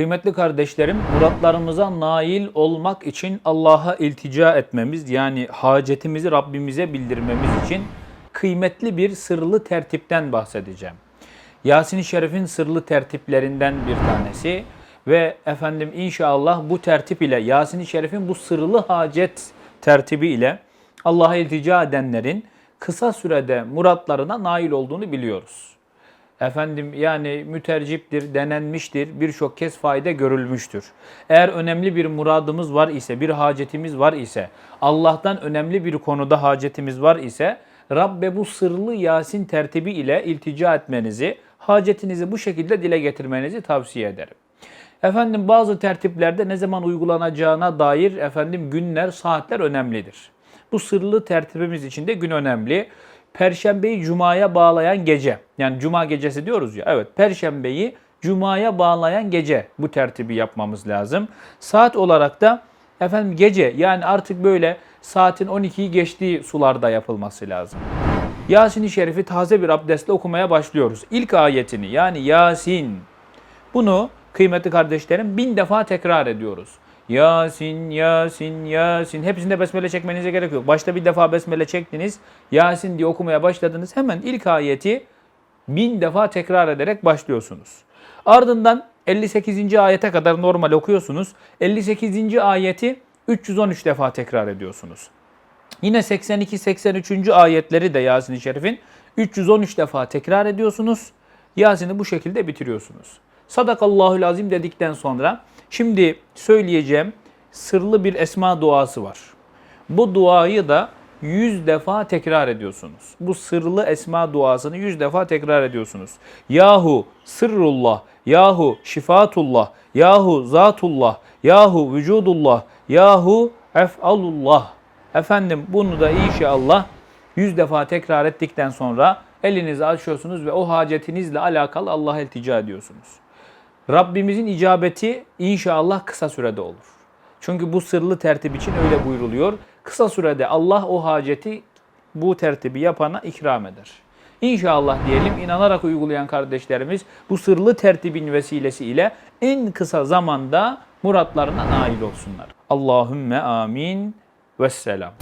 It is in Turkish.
Kıymetli kardeşlerim, muratlarımıza nail olmak için Allah'a iltica etmemiz, yani hacetimizi Rabbimize bildirmemiz için kıymetli bir sırlı tertipten bahsedeceğim. Yasin-i Şerif'in sırlı tertiplerinden bir tanesi ve efendim inşallah bu tertip ile Yasin-i Şerif'in bu sırlı hacet tertibi ile Allah'a iltica edenlerin kısa sürede muratlarına nail olduğunu biliyoruz. Efendim yani müterciptir, denenmiştir, birçok kez fayda görülmüştür. Eğer önemli bir muradımız var ise, bir hacetimiz var ise, Allah'tan önemli bir konuda hacetimiz var ise, Rabbe bu sırlı Yasin tertibi ile iltica etmenizi, hacetinizi bu şekilde dile getirmenizi tavsiye ederim. Efendim bazı tertiplerde ne zaman uygulanacağına dair efendim günler, saatler önemlidir. Bu sırlı tertibimiz için de gün önemli. Perşembeyi cumaya bağlayan gece. Yani cuma gecesi diyoruz ya. Evet, perşembeyi cumaya bağlayan gece bu tertibi yapmamız lazım. Saat olarak da efendim gece yani artık böyle saatin 12'yi geçtiği sularda yapılması lazım. Yasin-i Şerif'i taze bir abdestle okumaya başlıyoruz. İlk ayetini yani Yasin. Bunu kıymetli kardeşlerim bin defa tekrar ediyoruz. Yasin, Yasin, Yasin. Hepsinde besmele çekmenize gerek yok. Başta bir defa besmele çektiniz. Yasin diye okumaya başladınız. Hemen ilk ayeti bin defa tekrar ederek başlıyorsunuz. Ardından 58. ayete kadar normal okuyorsunuz. 58. ayeti 313 defa tekrar ediyorsunuz. Yine 82-83. ayetleri de Yasin-i Şerif'in 313 defa tekrar ediyorsunuz. Yasin'i bu şekilde bitiriyorsunuz. Sadakallahul azim dedikten sonra şimdi söyleyeceğim sırlı bir esma duası var. Bu duayı da 100 defa tekrar ediyorsunuz. Bu sırlı esma duasını 100 defa tekrar ediyorsunuz. Yahu sırrullah, yahu şifatullah, yahu zatullah, yahu vücudullah, yahu ef'alullah. Efendim bunu da inşallah 100 defa tekrar ettikten sonra elinizi açıyorsunuz ve o hacetinizle alakalı Allah'a iltica ediyorsunuz. Rabbimizin icabeti inşallah kısa sürede olur. Çünkü bu sırlı tertip için öyle buyruluyor. Kısa sürede Allah o haceti bu tertibi yapana ikram eder. İnşallah diyelim inanarak uygulayan kardeşlerimiz bu sırlı tertibin vesilesiyle en kısa zamanda muratlarına nail olsunlar. Allahümme amin ve selam.